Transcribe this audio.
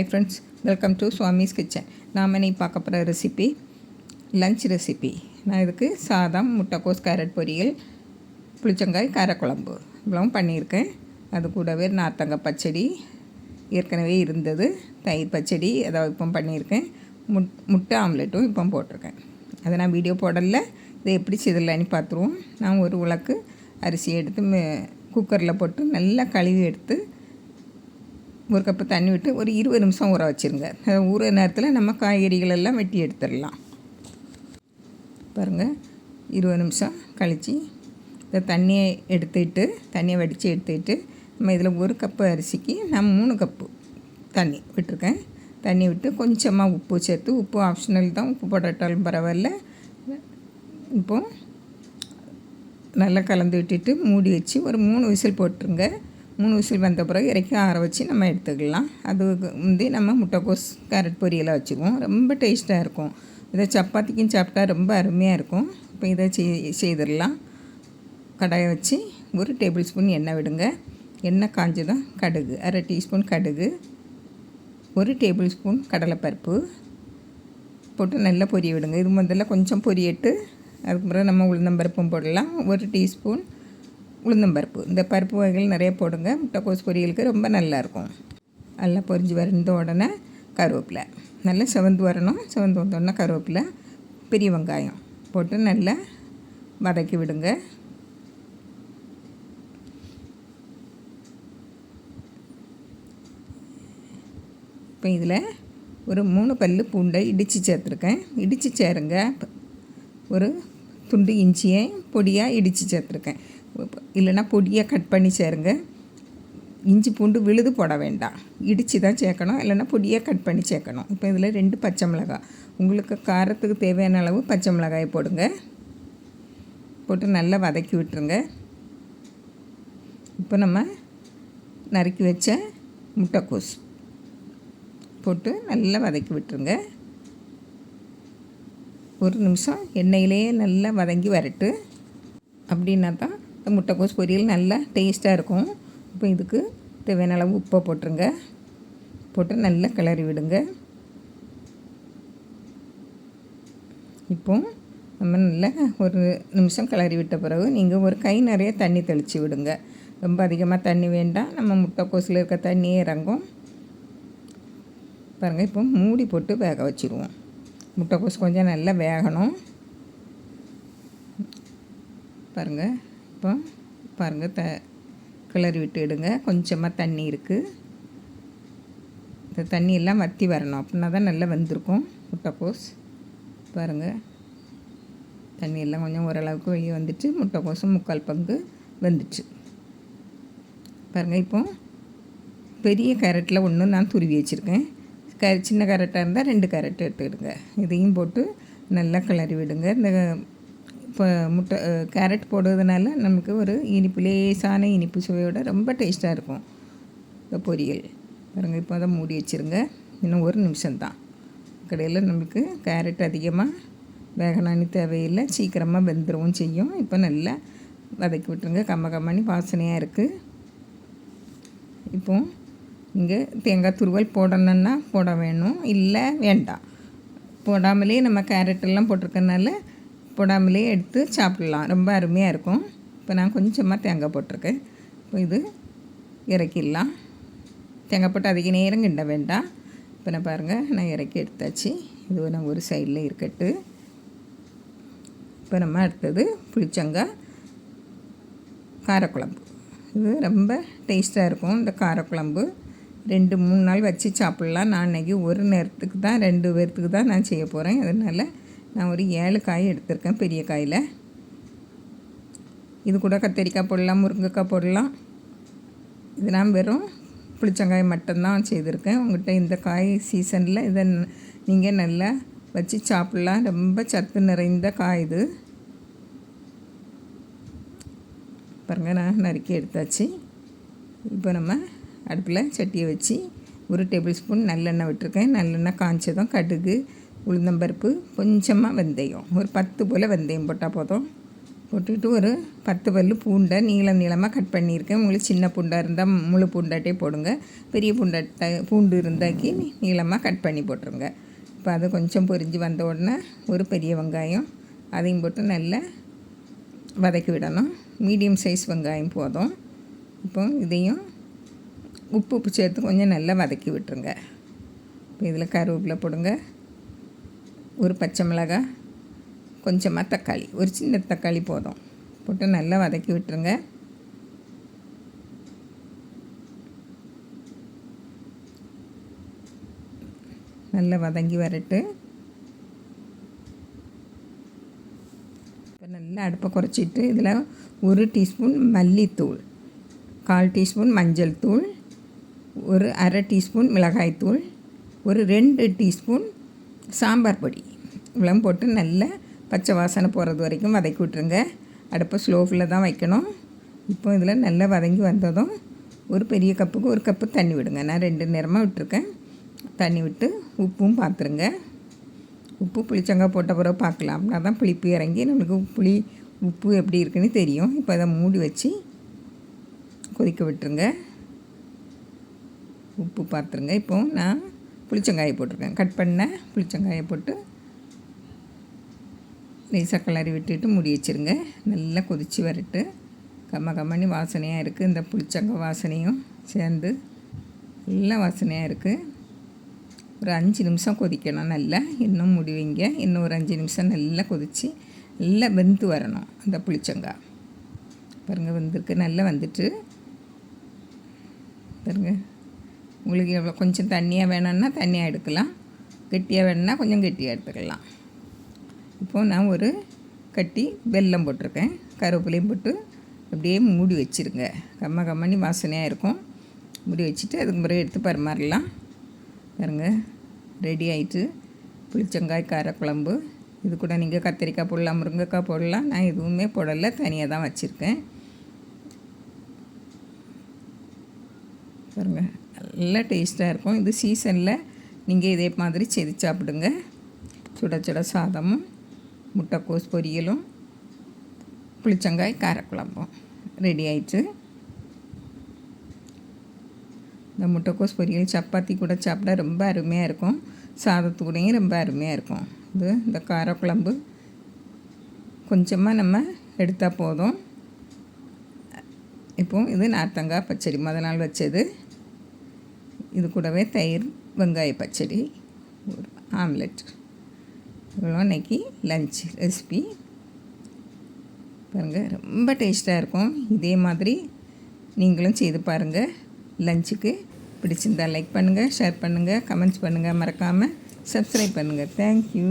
Hi friends welcome to Swamy's kitchen நாம் இன்னைக்கு பார்க்க போகிற ரெசிபி லஞ்ச் ரெசிபி நான் இதுக்கு சாதம் முட்டைக்கோஸ் கேரட் பொரியல் புளிச்சங்காய் காரக்குழம்பு. இவ்வளவும் பண்ணியிருக்கேன். அது கூடவே நார்த்தங்காய் பச்சடி ஏற்கனவே இருந்தது. தயிர் பச்சடி அதை இப்போ பண்ணியிருக்கேன். முட் முட்டை ஆம்லெட்டும் இப்போ போட்டிருக்கேன். அதை நான் வீடியோ போடல. இதை எப்படி செய்தலான்னு பார்த்துருவோம். நான் ஒரு உலக்கு அரிசி எடுத்து குக்கரில் போட்டு நல்லா கழுவி எடுத்து ஒரு கப்பு தண்ணி விட்டு ஒரு இருபது நிமிஷம் ஊற வச்சுருங்க. ஊற நேரத்தில் நம்ம காய்கறிகள் எல்லாம் வெட்டி எடுத்துடலாம். பாருங்கள் இருபது நிமிஷம் கழித்து இந்த தண்ணியை எடுத்துக்கிட்டு தண்ணியை வடித்து எடுத்துக்கிட்டு நம்ம இதில் ஒரு கப்பு அரிசிக்கு நான் மூணு கப்பு தண்ணி விட்டுருக்கேன். தண்ணி விட்டு கொஞ்சமாக உப்பு சேர்த்து உப்பு ஆப்ஷனல் தான் உப்பு போட்டாலும் பரவாயில்ல. இப்போது நல்லா கலந்து விட்டுட்டு மூடி வச்சு ஒரு மூணு விசில் போட்டுருங்க. மூணு விசில் வந்த பிறகு இறக்கி ஆற வச்சு நம்ம எடுத்துக்கலாம். அது வந்து நம்ம முட்டைக்கோஸ் கேரட் பொரியலாக வச்சுக்குவோம். ரொம்ப டேஸ்ட்டாக இருக்கும். இதை சப்பாத்திக்கும் சாப்பிட்டா ரொம்ப அருமையாக இருக்கும். இப்போ இதை செய் செய்திடலாம். கடாயை வச்சு ஒரு டேபிள் ஸ்பூன் எண்ணெய் விடுங்க. எண்ணெய் காஞ்சதும் கடுகு அரை டீஸ்பூன் கடுகு ஒரு டேபிள் ஸ்பூன் கடலைப்பருப்பு போட்டு நல்லா பொரிய விடுங்க. இது முதல்ல கொஞ்சம் பொரியட்டு அதுக்கப்புறம் நம்ம உளுந்தம்பருப்பும் போடலாம். ஒரு டீஸ்பூன் உளுந்தம்பருப்பு இந்த பருப்பு வகைகள் நிறைய போடுங்க. முட்டைக்கோஸ் பொரியலுக்கு ரொம்ப நல்லாயிருக்கும். நல்லா பொரிஞ்சு வந்த உடனே கருவேப்பிலை. நல்லா செவந்து வரணும். செவந்து வந்தோடனே கருவேப்பிலை பெரிய வெங்காயம் போட்டு நல்லா வதக்கி விடுங்க. இப்போ இதில் ஒரு மூணு பல் பூண்டை இடித்து சேர்த்துருக்கேன். இடித்து சேருங்க. ஒரு துண்டு இஞ்சியை பொடியாக இடித்து சேர்த்துருக்கேன். இல்லைன்னா பொடியாக கட் பண்ணி சேருங்க. இஞ்சி பூண்டு விழுது போட வேண்டாம். இடித்து தான் சேர்க்கணும். இல்லைன்னா பொடியாக கட் பண்ணி சேர்க்கணும். இப்போ இதில் ரெண்டு பச்சை மிளகாய். உங்களுக்கு காரத்துக்கு தேவையான அளவு பச்சை மிளகாய் போடுங்க. போட்டு நல்லா வதக்கி விட்டுருங்க. இப்போ நம்ம நறுக்கி வச்ச முட்டைக்கோஸ் போட்டு நல்லா வதக்கி விட்டுருங்க. ஒரு நிமிஷம். எண்ணெயிலேயே நல்லா வதங்கி வரட்டு. அப்படின்னா தான் இந்த முட்டைக்கோஸ் பொரியல் நல்லா டேஸ்ட்டாக இருக்கும். இப்போ இதுக்கு தேவையான அளவு உப்பை போட்டுருங்க. போட்டு நல்லா கிளறி விடுங்க. இப்போ நம்ம நல்லா ஒரு நிமிஷம் கிளறி விட்ட பிறகு நீங்கள் ஒரு கை நிறைய தண்ணி தெளித்து விடுங்க. ரொம்ப அதிகமாக தண்ணி வேண்டாம். நம்ம முட்டைக்கோஸில் இருக்க தண்ணியே இறங்கும். பாருங்கள் இப்போ மூடி போட்டு வேக வச்சுருவோம். முட்டைக்கோஸ் கொஞ்சம் நல்லா வேகணும். பாருங்கள் இப்போ பாருங்கள் த கிளறி விட்டு எடுங்க. கொஞ்சமாக தண்ணி இருக்குது இந்த தண்ணியெல்லாம் வற்றி வரணும். அப்படின்னா தான் நல்லா வந்திருக்கும். முட்டைக்கோஸ். பாருங்கள் தண்ணியெல்லாம் கொஞ்சம் ஓரளவுக்கு வெளியே வந்துச்சு முட்டைக்கோசும் முக்கால் பங்கு வந்துச்சு. பாருங்கள் இப்போ பெரிய கேரட்டில் ஒன்று நான் துருவி வச்சுருக்கேன். க சின்ன கேரட்டாக இருந்தால் ரெண்டு கேரட் எடுத்துக்கிடுங்க இதையும் போட்டு நல்லா கிளறி விடுங்க. இந்த இப்போ முட்டை கேரட் போடுறதுனால நமக்கு ஒரு இனிப்பு லேசான இனிப்பு சுவையோட ரொம்ப டேஸ்ட்டாக இருக்கும். இந்த பொரியல். பாருங்கள் இப்போ அதை மூடி வச்சுருங்க. இன்னும் ஒரு நிமிஷம்தான் கடையில் நமக்கு கேரட் அதிகமாக வேகனானி தேவையில்லை. சீக்கிரமாக வெந்துடவும் செய்யும். இப்போ நல்லா வதக்கி விட்டுருங்க. கம்ம கம்மனி வாசனையாக இருக்குது இப்போ இங்கே தேங்காய் துருவல் போடணுன்னா போட வேணும். இல்லை வேண்டாம். போடாமலே நம்ம கேரட்டெல்லாம் போட்டிருக்கனால போடாமலே எடுத்து சாப்பிட்லாம். ரொம்ப அருமையாக இருக்கும். இப்போ நான் கொஞ்சமாக தேங்காய் போட்டிருக்கேன். இப்போ இது இறக்கிடலாம். தேங்காய் போட்டு அதிக நேரம் கிண்ட வேண்டாம். இப்போ நான் பாருங்கள் நான் இறக்கி எடுத்தாச்சு. இது நான் ஒரு சைடில் இருக்கட்டு. இப்போ நம்ம அடுத்தது புளிச்சங்காய் காரக்குழம்பு. இது ரொம்ப டேஸ்ட்டாக இருக்கும் இந்த காரக்குழம்பு. ரெண்டு மூணு நாள் வச்சு சாப்பிட்லாம். நான் அன்றைக்கி ஒரு நேரத்துக்கு தான் ரெண்டு பேர்த்துக்கு தான் நான் செய்ய போகிறேன் அதனால் நான் ஒரு ஏழு காய் எடுத்திருக்கேன் பெரிய காயில். இது கூட கத்தரிக்காய் போடலாம் முருங்கைக்காய் போடலாம். இது நான் வெறும் புளிச்சங்காய் மட்டும்தான் செய்திருக்கேன். உங்கள்கிட்ட இந்த காய் சீசனில் இதை நீங்கள் நல்லா வச்சு சாப்பிட்லாம். ரொம்ப சத்து நிறைந்த காய் இது. பாருங்கள் நான் நறுக்கி எடுத்தாச்சு. இப்போ நம்ம அடுப்பில் சட்டியை வச்சு ஒரு டேபிள் ஸ்பூன் நல்லெண்ணெய் விட்டுருக்கேன். நல்லெண்ணெய் காய்ச்சதும் கடுகு உளுந்தம்பருப்பு கொஞ்சமாக வெந்தயம். ஒரு பத்து போல் வெந்தயம் போட்டால் போதும். போட்டுட்டு ஒரு பத்து பல்லு பூண்டை நீளம் நீளமாக கட் பண்ணியிருக்கேன். உங்களுக்கு சின்ன பூண்டாக இருந்தால் முழு பூண்டாட்டே போடுங்க. பெரிய பூண்டாட்ட பூண்டு இருந்தாக்கி நீளமாக கட் பண்ணி போட்டுருங்க. இப்போ அது கொஞ்சம் பொரிஞ்சு வந்த உடனே ஒரு பெரிய வெங்காயம் அதையும் போட்டு நல்லா வதக்கி விடணும். மீடியம் சைஸ் வெங்காயம் போதும். இப்போ இதையும் உப்பு உப்பு சேர்த்து கொஞ்சம் நல்லா வதக்கி விட்டுருங்க. இப்போ இதில் கருவேப்பிலை போடுங்க. ஒரு பச்சை மிளகாய் கொஞ்சமாக தக்காளி. ஒரு சின்ன தக்காளி போதும். போட்டு நல்லா வதக்கி விட்டுருங்க. நல்லா வதங்கி வரட்டு. இப்போ நல்லா அடுப்பை குறைச்சிட்டு இதில் ஒரு டீஸ்பூன் மல்லித்தூள் கால் டீஸ்பூன் மஞ்சள் தூள் ஒரு அரை டீஸ்பூன் மிளகாய்த்தூள் ஒரு ரெண்டு டீஸ்பூன் சாம்பார் பொடி. இவ்வளோ போட்டு நல்லா பச்சை வாசனை போகிறது வரைக்கும் வதக்கி விட்ருங்க அடுப்பை ஸ்லோவில் தான் வைக்கணும். இப்போ இதில் நல்லா வதங்கி வந்ததும் ஒரு பெரிய கப்புக்கு ஒரு கப்பு தண்ணி விடுங்க. நான் ரெண்டு நேரமாக விட்டுருக்கேன். தண்ணி விட்டு உப்பும் பார்த்துருங்க. உப்பு புளிச்சங்காய் போட்ட பிறகு பார்க்கலாம். அப்படின்னா தான் புளிப்பு இறங்கி நம்மளுக்கு புளி உப்பு எப்படி இருக்குன்னு தெரியும். இப்போ அதை மூடி வச்சு கொதிக்க விட்டுருங்க. உப்பு பார்த்துருங்க. இப்போ நான் புளிச்சங்காயை போட்டிருக்கேன். கட் பண்ண புளிச்சங்காயை போட்டு லேசாக கிளறி விட்டுட்டு மூடி வச்சுருங்க. நல்லா கொதித்து வரட்டு. கம்ம கம்மனி வாசனையாக இருக்குது இந்த புளிச்சங்க வாசனையும் சேர்ந்து நல்லா வாசனையாக இருக்குது ஒரு அஞ்சு நிமிஷம் கொதிக்கணும் நல்லா. இன்னும் முடிவீங்க இன்னும் ஒரு அஞ்சு நிமிஷம் நல்லா கொதித்து நல்லா வெந்து வரணும் அந்த புளிச்சங்காய் பாருங்கள் வெந்திருக்கு. நல்லா வந்துட்டு. பாருங்க. உங்களுக்கு எவ்வளோ கொஞ்சம் தண்ணியாக வேணும்னா தண்ணியாக எடுக்கலாம். கெட்டியாக வேணும்னா கொஞ்சம் கெட்டியாக எடுத்துக்கலாம். இப்போது நான் ஒரு கட்டி வெல்லம் போட்டிருக்கேன். கருவேப்பிலையும் போட்டு அப்படியே மூடி வச்சுருங்க. கம்ம கம்மனி வாசனையாக இருக்கும். மூடி வச்சுட்டு அதுக்கு பிறகு எடுத்து பரிமாறலாம் பாருங்க ரெடி ஆயிட்டு புளிச்சங்காய் காரக்குழம்பு. இது கூட நீங்கள் கத்திரிக்காய் போடலாம் முருங்கைக்காய் போடலாம். நான் எதுவுமே போடலை தனியாக தான் வச்சுருக்கேன். பாருங்க நல்லா டேஸ்ட்டாக இருக்கும். இது சீசனில் நீங்கள் இதே மாதிரி செதி சாப்பிடுங்க. சுட சுட சாதமும் முட்டைக்கோஸ் பொரியலும் புளிச்சங்காய் காரக்குழம்பும் ரெடி ஆயிடுச்சு. இந்த முட்டைக்கோஸ் பொரியல் சப்பாத்தி கூட சாப்பிட்டா ரொம்ப அருமையாக இருக்கும். சாதத்து கூடயும் ரொம்ப அருமையாக இருக்கும். இது இந்த காரக்குழம்பு. கொஞ்சமாக நம்ம எடுத்தால் போதும். இப்போ இது நார்த்தங்காய் பச்சடி முத நாள் வச்சது. இது கூடவே தயிர் வெங்காய பச்சடி ஒரு ஆம்லெட். இவ்வளோ இன்றைக்கி லஞ்ச் ரெசிபி பாருங்கள் ரொம்ப டேஸ்ட்டாக இருக்கும். இதே மாதிரி நீங்களும் செய்து பாருங்கள் லஞ்சுக்கு பிடிச்சிருந்தா லைக் பண்ணுங்கள் ஷேர் பண்ணுங்கள் கமெண்ட்ஸ் பண்ணுங்கள் மறக்காமல் சப்ஸ்கிரைப் பண்ணுங்கள் தேங்க்யூ